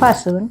पासून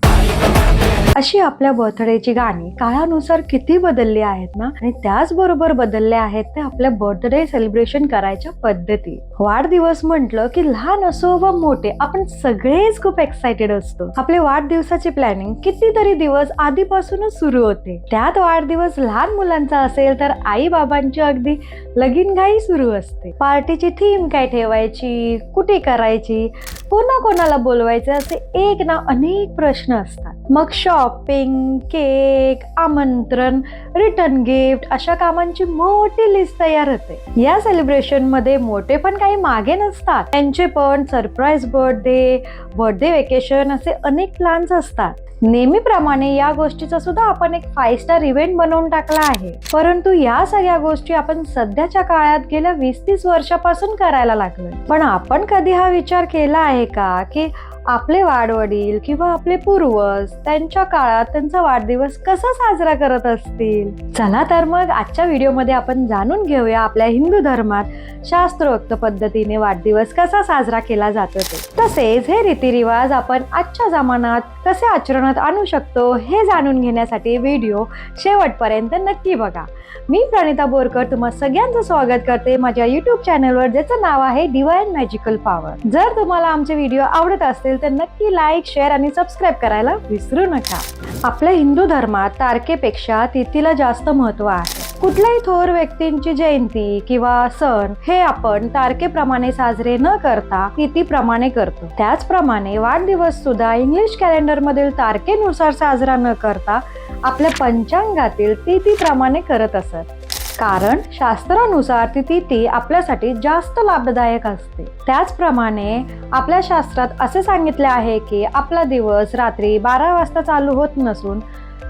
अशी आपल्या बर्थडेची गाणी काळानुसार किती बदलली आहेत ना? आणि त्याचबरोबर बदलले आहेत ते आपल्या बर्थडे सेलिब्रेशन करायच्या पद्धती. वाढदिवस म्हटलं की लहान असो व मोठे आपण सगळेच खूप एक्सायटेड असतो. आपले वाढदिवसाची प्लॅनिंग कितीतरी दिवस आधीपासूनच सुरू होते. त्यात वाढदिवस लहान मुलांचा असेल तर आई बाबांची अगदी लगीनघाई सुरू असते. पार्टीची थीम काय ठेवायची? कुठे करायची? कोणाकोणाला बोलवायचे असे एक ना अनेक प्रश्न असतात. मग शॉपिंग केक आमंत्रण रिटर्न गिफ्ट अशा कामांची मोठी लिस्ट तयार होते. या सेलिब्रेशनमध्ये मोठे पण काही मागे नसतात. त्यांचे पण सरप्राईज बर्थडे बर्थडे वेकेशन असे अनेक प्लॅन्स असतात. नेहमीप्रमाणे या गोष्टीचा सुद्धा आपण एक फाईव्ह स्टार इव्हेंट बनवून टाकला आहे. परंतु या सगळ्या गोष्टी आपण सध्याच्या काळात गेल्या वीस तीस वर्षापासून करायला लागलोय. पण आपण कधी हा विचार केला आहे का? की आपले वाडवडील किंवा आपले पूर्वज त्यांच्या काळात त्यांचा वाढदिवस कसा साजरा करत असतील? चला तर मग आजच्या व्हिडिओमध्ये आपण जाणून घेऊया आपल्या हिंदू धर्मात शास्त्रोक्त पद्धतीने वाढदिवस कसा साजरा केला जातो ते. तसेच हे रीतिरिवाज आपण आजच्या जमान्यात कसे आचरणात आणू शकतो हे जाणून घेण्यासाठी व्हिडिओ शेवटपर्यंत नक्की बघा. मी प्रणिता बोरकर तुम्हा सगळ्यांचं स्वागत करते. माझ्या युट्यूब चॅनलवर ज्याचं नाव आहे डिवाइन मॅजिकल पॉवर जर तुम्हाला आमचे व्हिडिओ आवडत असतील तर नक्की लाईक शेअर आणि सबस्क्राईब करायला विसरू नका. आपल्या हिंदू धर्मात तारखेपेक्षा तिथीला जास्त महत्त्व आहे. कुठल्याही थोर व्यक्तींची जयंती किंवा सण हे आपण तारखेप्रमाणे साजरे न करता तिथीप्रमाणे करतो. त्याचप्रमाणे वाढदिवस सुद्धा इंग्लिश कॅलेंडर मधील तारखेनुसार साजरा न करता आपल्या पंचांगातील तिथीप्रमाणे करत असत. कारण शास्त्रानुसार ती तिथी आपल्यासाठी जास्त लाभदायक असते. त्याचप्रमाणे आपल्या शास्त्रात असे सांगितले आहे की आपला दिवस रात्री बारा वाजता चालू होत नसून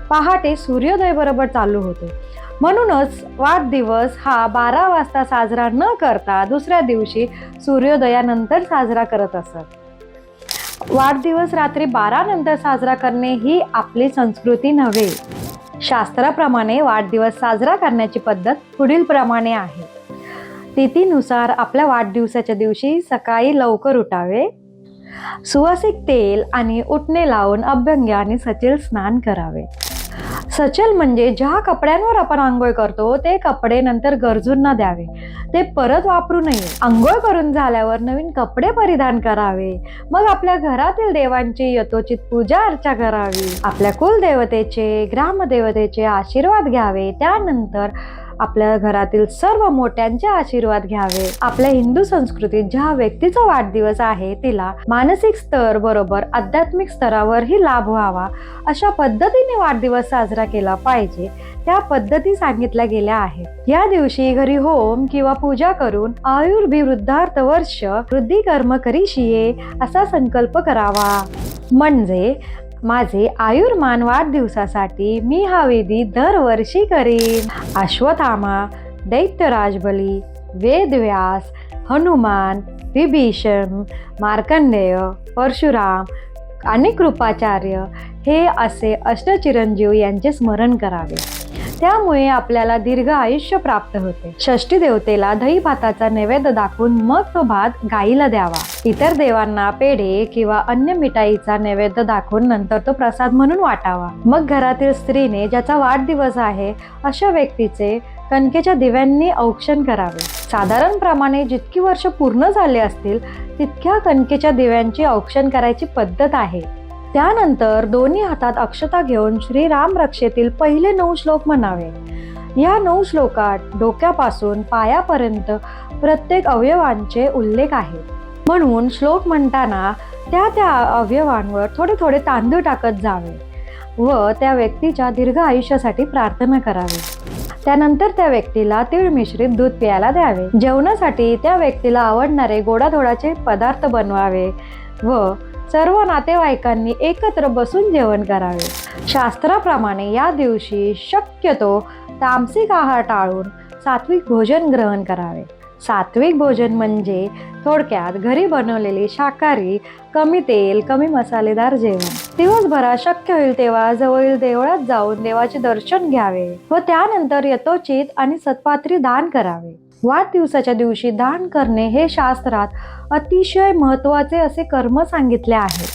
पहाटे सूर्योदय बरोबर चालू होतो. म्हणूनच वाढदिवस हा बारा वाजता साजरा न करता दुसऱ्या दिवशी सूर्योदयानंतर साजरा करत असत. वाढदिवस रात्री बारा नंतर साजरा करणे ही आपली संस्कृती नव्हे. शास्त्राप्रमाणे वाढदिवस साजरा करण्याची पद्धत पुढील प्रमाणे आहे. तिथीनुसार आपल्या वाढदिवसाच्या दिवशी सकाळी लवकर उठावे सुवासिक तेल आणि उठणे लावून अभ्यंग आणि सचेल स्नान करावे. सचल म्हणजे ज्या कपड्यांवर आपण आंघोळ करतो ते कपडे नंतर गरजूंना द्यावे. ते परत वापरू नये. आंघोळ करून झाल्यावर नवीन कपडे परिधान करावे. मग आपल्या घरातील देवांची यथोचित पूजा अर्चा करावी. आपल्या कुलदेवतेचे ग्रामदेवतेचे आशीर्वाद घ्यावे. त्यानंतर आपल्या घरातील सर्व मोठ्यांचे आशीर्वाद घ्यावे. आपल्या हिंदू संस्कृतीत ज्या व्यक्तीचा वाढदिवस आहे तिला मानसिक स्तर बरोबर आध्यात्मिक स्तरावरही लाभ व्हावा अशा पद्धतीने वाढदिवस साजरा केला पाहिजे. त्या पद्धती सांगितल्या गेल्या आहेत. या दिवशी घरी होम किंवा पूजा करून आयुर्भिवृद्धार्थ वर्ष वृद्धी कर्म करीशिये असा संकल्प करावा. म्हणजे माझे आयुर्मान वाढदिवसासाठी मी हा विधी दरवर्षी करीन. अश्वथामा दैत्यराजबली वेदव्यास हनुमान विभीषण मार्कंडेय परशुराम आणि कृपाचार्य हे असे अष्टचिरंजीव यांचे स्मरण करावे. त्यामुळे आपल्याला दीर्घ आयुष्य प्राप्त होते. षष्टी देवतेला दही भाताचा नैवेद्य दाखवून मग तो भात गाईला द्यावा. इतर देवांना पेढे किंवा अन्य मिठाईचा नैवेद्य दाखवून नंतर तो प्रसाद म्हणून वाटावा. मग घरातील स्त्रीने ज्याचा वाढदिवस आहे अशा व्यक्तीचे कणकेच्या दिव्यांनी औक्षण करावे. साधारणप्रमाणे जितकी वर्ष पूर्ण झाले असतील तितक्या कणकेच्या दिव्यांची औक्षण करायची पद्धत आहे. त्यानंतर दोन्ही हातात अक्षता घेऊन श्रीराम रक्षेतील पहिले नऊ श्लोक म्हणावे. या नऊ श्लोकात डोक्यापासून पायापर्यंत प्रत्येक अवयवांचे उल्लेख आहे. म्हणून श्लोक म्हणताना त्या त्या अवयवांवर थोडे थोडे तांदूळ टाकत जावे व त्या व्यक्तीच्या दीर्घ आयुष्यासाठी प्रार्थना करावी. त्यानंतर त्या व्यक्तीला तीळ मिश्रित दूध प्यायला द्यावे. जेवणासाठी त्या व्यक्तीला आवडणारे गोडाधोडाचे पदार्थ बनवावे व सर्व नातेवाईकांनी एकत्र बसून जेवण करावे. शास्त्राप्रमाणे या दिवशी शक्यतो तामसिक आहार टाळून सात्विक भोजन ग्रहण करावे. सात्विक भोजन म्हणजे थोडक्यात घरी बनवलेली शाकाहारी कमी तेल कमी मसालेदार जेवण. दिवसभरात शक्य होईल तेव्हा जवळील देवळात जाऊन देवाचे दर्शन घ्यावे व त्यानंतर यथोचित आणि सत्पात्री दान करावे. वाढदिवसाच्या दिवशी दान करणे हे शास्त्रात अतिशय महत्त्वाचे असे कर्म सांगितले आहे.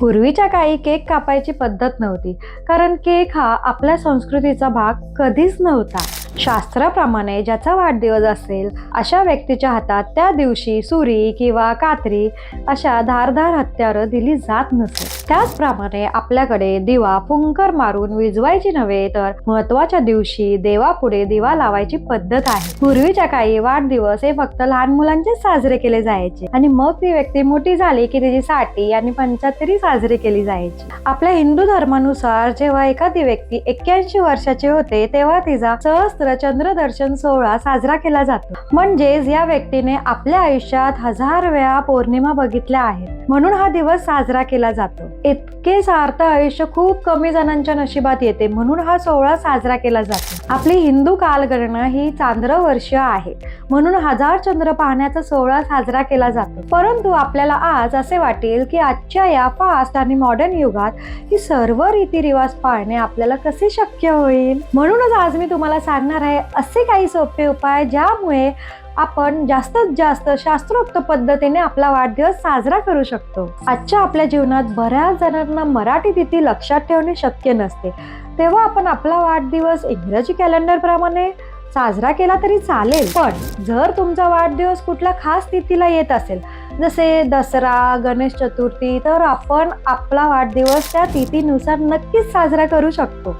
पूर्वीच्या काळी केक कापायची पद्धत नव्हती कारण केक हा आपल्या संस्कृतीचा भाग कधीच नव्हता. शास्त्राप्रमाणे ज्याचा वाढदिवस असेल अशा व्यक्तीच्या हातात त्या दिवशी सुरी किंवा कात्री अशा धारधार हत्यारं दिली जात नसे. त्याचप्रमाणे आपल्याकडे दिवा फुंकर मारून विजवायची नव्हे तर महत्त्वाच्या दिवशी देवापुढे दिवा लावायची पद्धत आहे. पूर्वीच्या काही वाढदिवस हे फक्त लहान मुलांचेच साजरे केले जायचे आणि मग ती व्यक्ती मोठी झाली की तिची साठी आणि पंचाहत्तरी साजरी केली जायची. आपल्या हिंदू धर्मानुसार जेव्हा एखादी व्यक्ती एक्क्याऐंशी वर्षाची होते तेव्हा तिचा सहस्त्र चंद्रदर्शन सोहळा साजरा केला जातो. म्हणजेच या व्यक्तीने आपल्या आयुष्यात हजार वेळा पौर्णिमा बघितल्या आहेत. म्हणून हा दिवस साजरा केला जातो. इतके सार्थ आयुष्य खूप कमी जणांच्या नशिबात येते. म्हणून हा सोहळा साजरा केला जातो. आपली हिंदू कालगणना ही चांद्र वर्ष आहे. म्हणून हजार चंद्र पाहण्याचा सोहळा साजरा केला जातो. परंतु आपल्याला आज असे वाटेल की आजच्या या फास्ट आणि मॉडर्न युगात ही सर्व रीतिरिवाज पाळणे आपल्याला कसे शक्य होईल? म्हणूनच आज मी तुम्हाला सांगणार आहे असे काही सोपे उपाय ज्यामुळे आपण जास्तीत जास्त शास्त्रोक्त पद्धतीने आपला वाढदिवस साजरा करू शकतो. आजच्या आपल्या जीवनात बऱ्याच जणांना मराठी तिथी लक्षात ठेवणे शक्य नसते. तेव्हा आपण आपला वाढदिवस इंग्रजी कॅलेंडरप्रमाणे साजरा केला तरी चालेल. पण जर तुमचा वाढदिवस कुठल्या खास तिथीला येत असेल जसे दसरा गणेश चतुर्थी तर आपण आपला वाढदिवस त्या तिथीनुसार नक्कीच साजरा करू शकतो.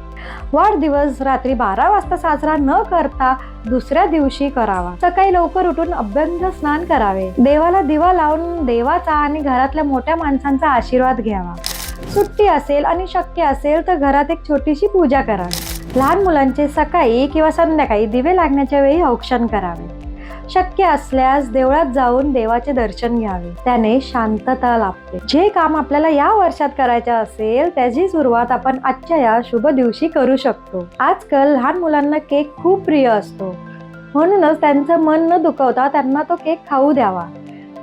वाढदिवस रात्री बारा वाजता साजरा न करता दुसऱ्या दिवशी करावा. सकाळी लवकर उठून अभ्यंग स्नान करावे. देवाला दिवा लावून देवाचा आणि घरातल्या मोठ्या माणसांचा आशीर्वाद घ्यावा. सुट्टी असेल आणि शक्य असेल तर घरात एक छोटीशी पूजा करावी. लहान मुलांचे सकाळी किंवा संध्याकाळी दिवे लागण्याच्या वेळी औक्षण करावे. शक्य असल्यास देवळात जाऊन देवाचे दर्शन घ्यावे. त्याने शांतता लाभते. जे काम आपल्याला या वर्षात करायचे असेल त्याची सुरुवात आपण आजच्या या शुभ दिवशी करू शकतो. आजकाल लहान मुलांना केक खूप प्रिय असतो. म्हणूनच त्यांचं मन न दुखवता त्यांना तो केक खाऊ द्यावा.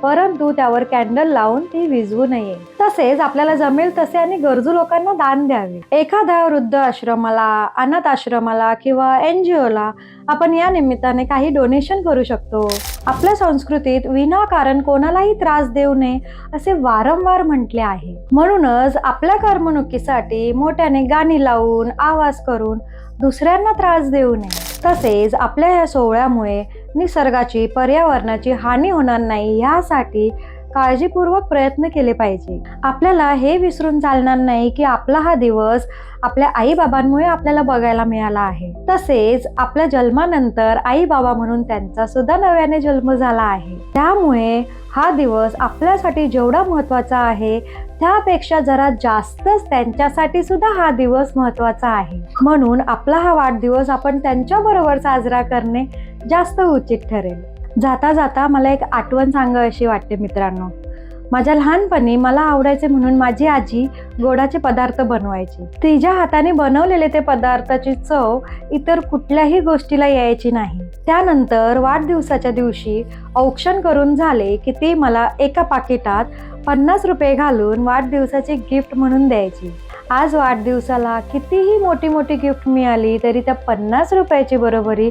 परंतु त्यावर कॅन्डल लावून ती विजवू नये. तसेच आपल्याला जमेल तसे आणि गरजू लोकांना दान द्यावे. एखाद्या वृद्ध आश्रमाला अनाथ आश्रमाला किंवा एन जी ओला आपण या निमित्ताने काही डोनेशन करू शकतो. आपल्या संस्कृतीत विनाकारण कोणालाही त्रास देऊ नये असे वारंवार म्हटले आहे. म्हणूनच आपल्या करमणुकीसाठी मोठ्याने गाणी लावून आवाज करून दुसऱ्यांना त्रास देऊ नये. तसेच आपल्या या सोहळ्यामुळे निसर्गाची पर्यावरणाची हानी होणार नाही यासाठी काळजीपूर्वक प्रयत्न केले पाहिजे. आपल्याला हे विसरून चालणार नाही की आपला हा दिवस आपल्या आई बाबांमुळे आपल्याला बघायला मिळाला आहे. तसेच आपल्या जन्मानंतर आई बाबा म्हणून त्यांचा सुद्धा नव्याने जन्म झाला आहे. त्यामुळे हा दिवस आपल्यासाठी जेवढा महत्त्वाचा आहे त्यापेक्षा जरा जास्तच त्यांच्यासाठी सुद्धा हा दिवस महत्त्वाचा आहे. म्हणून आपला हा वाढदिवस आपण त्यांच्या बरोबर साजरा करणे जास्त उचित ठरेल. जाता जाता मला एक आठवण सांगा अशी वाटते मित्रांनो. माझ्या लहानपणी मला आवडायचे म्हणून माझी आजी गोडाचे पदार्थ बनवायची. तिच्या हाताने बनवलेले ते पदार्थाची चव इतर कुठल्याही गोष्टीला यायची नाही. त्यानंतर वाढदिवसाच्या दिवशी औक्षण करून झाले की ती मला एका पाकिटात पन्नास रुपये घालून वाढदिवसाची गिफ्ट म्हणून द्यायची. आज वाढदिवसाला कितीही मोठी मोठी गिफ्ट मिळाली तरी त्या पन्नास रुपयाची बरोबरी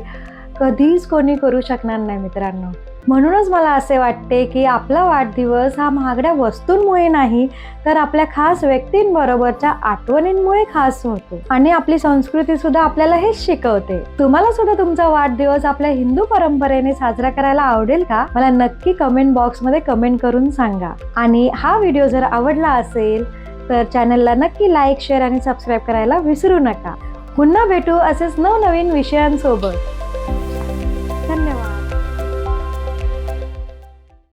कधीच कोणी करू शकणार नाही मित्रांनो. म्हणूनच मला असे वाटते की आपला वाढदिवस हा महागड्या वस्तूंमुळे नाही तर आपल्या खास व्यक्तींबरोबरच्या आठवणींमुळे खास होतो. आणि आपली संस्कृती सुद्धा आपल्याला हेच शिकवते. तुम्हाला सुद्धा तुमचा वाढदिवस आपल्या हिंदू परंपरेने साजरा करायला आवडेल का? मला नक्की कमेंट बॉक्समध्ये कमेंट करून सांगा. आणि हा व्हिडिओ जर आवडला असेल तर चॅनलला नक्की लाईक शेअर आणि सबस्क्राईब करायला विसरू नका. पुन्हा भेटू असेच नवनवीन विषयांसोबत.